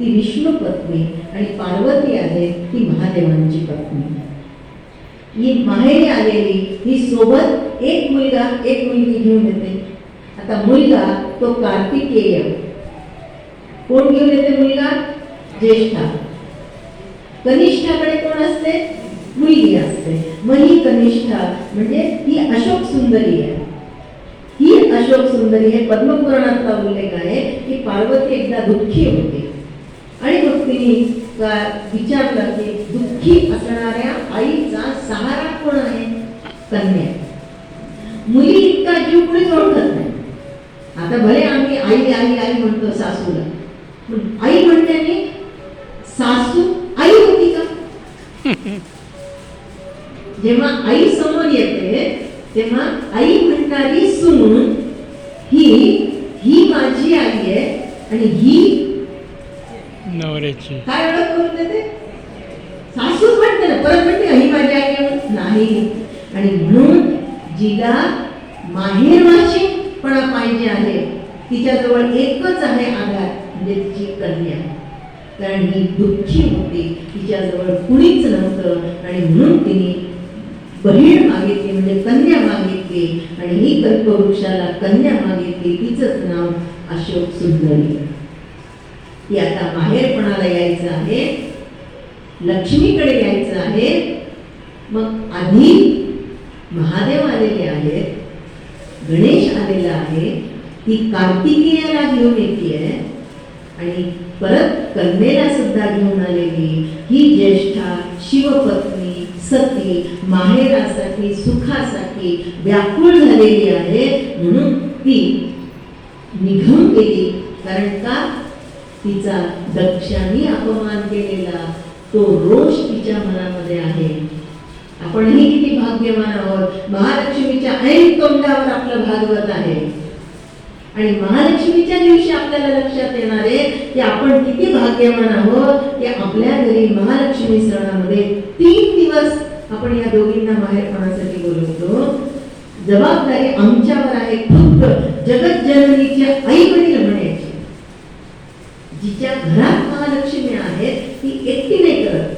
ती विष्णू पत्नी आणि पार्वती आहे ती महादेवांची पत्नी. ही माहेरी आलेली, ही सोबत एक मुलगा, एक मुलगी घेऊन येते. आता मुलगा तो कार्तिकेय. कोण घेऊन येते मुलगा? ज्येष्ठा. कनिष्ठाकडे कोण असते? मुलगी असते. मग ही कनिष्ठा म्हणजे ही अशोक सुंदरी आहे. ही अशोक सुंदरी हे पद्मपुराणातला उल्लेख आहे की पार्वती एकदा दुःखी होती. आणि मग तिने विचारलं की दुःखी असणाऱ्या आईचा सहारा कोण आहे? कन्या. मुली इतका जीव कोणी ओळखत नाही. आता भले आम्ही आई आई आई म्हणतो सासूला. पण आई म्हणण्याने सासू आई होती का? जेव्हा आई समोर येते तेव्हा आई म्हणणारी सून ही ही माझी आई आहे आणि ही नवऱ्याची. काय ओळख करून देते? सासू म्हणते ना परत म्हणते का, ही माझी आई नाही. आणि म्हणून जिला माहेरवाशीपणा पाहिजे आहे. तिच्याजवळ एकच आहे आधार म्हणजे तिची कन्या. कारण ही दुःखी होती तिच्याजवळ कुणीच नव्हतं. आणि म्हणून तिने बहीण मागितली म्हणजे कन्या मागितली. आणि ही कल्पवृक्षाला कन्या मागितली तिचंच नाव अशोक सुंदरी. की आता बाहेरपणाला यायचं आहे? लक्ष्मीकडे यायचं आहे? मग आधी महादेव आलेले आहेत गणेश आलेला आहे ती कार्तिकेयाला घेऊन येते आणि परत कन्येला सुद्धा घेऊन आलेली ही ज्येष्ठा शिवपत्नी सती माहेरासाठी सुखासाठी व्याकुळ झालेली आहे म्हणून ती निघून गेली. कारण का? तिचा दक्षांनी अपमान केलेला तो रोष तिच्या मनामध्ये आहे. आपणही किती भाग्यवान आहोत. महालक्ष्मीच्या ऐन तोंडावर आपलं भागवत आहे. आणि महालक्ष्मीच्या दिवशी आपल्याला लक्षात येणार आहे की आपण किती भाग्यवान आहोत की आपल्या घरी महालक्ष्मी सणामध्ये तीन दिवस आपण या दोघींना माहेरपणासाठी बोलवतो? जबाबदारी आमच्यावर आहे. खुद्द जगत जननीच्या आई वडील म्हणे. ज्या घरात महालक्ष्मी आहेत ती एकटी नाही करत.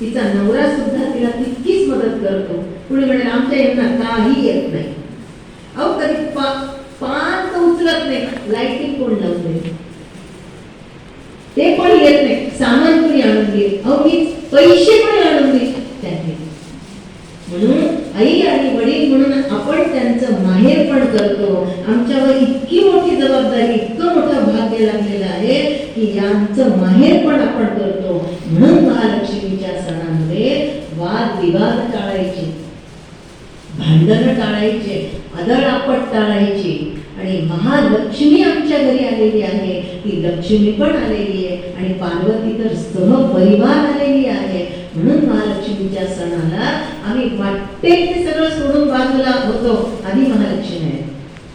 तिचा नवरा सुद्धा तिला तितकीच मदत करतो. कुणी म्हणेल आमच्या यांना काही येत नाही. अहो कधी पा पान तर उचलत नाही. लाईटिंग कोण लावते ते पण येत नाही. सामान कोणी आणून घे अहो मी पैसे पण आणून घे त्यांनी. म्हणून आई आणि वडील म्हणून आपण त्यांचं माहेर पण करतो. आमच्यावर इतकी मोठी जबाबदारी इतकं मोठं भाग्य लागलेलं आहे. की यांचं माहेर पण आपण करतो. म्हणून महालक्ष्मीच्या सणामध्ये वाद विवाद टाळायचे. भांडणं टाळायचे आदळआपट टाळायची. आणि महालक्ष्मी आमच्या घरी आलेली आहे. ती लक्ष्मी पण आलेली आहे. आणि पार्वती तर सहपरिवार आलेली आहे. म्हणून महालक्ष्मीच्या सणाला आम्ही वाटते ते सगळं सोडून बाजूला होतो. आधी महालक्ष्मी आहे.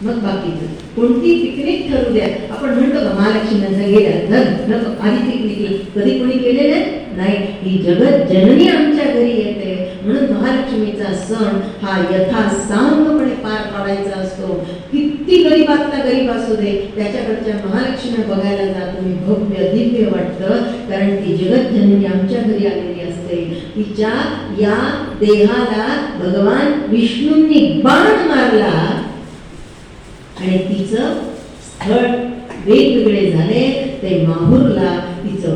मग बाकीचं कोणती पिकनिक ठरू द्या. आपण म्हणतो का महालक्ष्मी गेल्या धन आधी पिकनिक कधी कोणी केलेलं नाही. ही जगत जननी आमच्या घरी येते. म्हणून महालक्ष्मीचा सण हा यथासांगपणे पार पाडायचा असतो. किती गरीब आता गरीब असू दे. त्याच्याकडच्या महालक्ष्मी बघायला जा. तुम्ही भव्य दिव्य वाटतं. कारण ती जगत जननी आमच्या घरी आलेली असते. तिच्या या देहाला भगवान विष्णूंनी बाण मारला. आणि तिचं स्थळ वेगवेगळे झाले ते माहूरला तिचं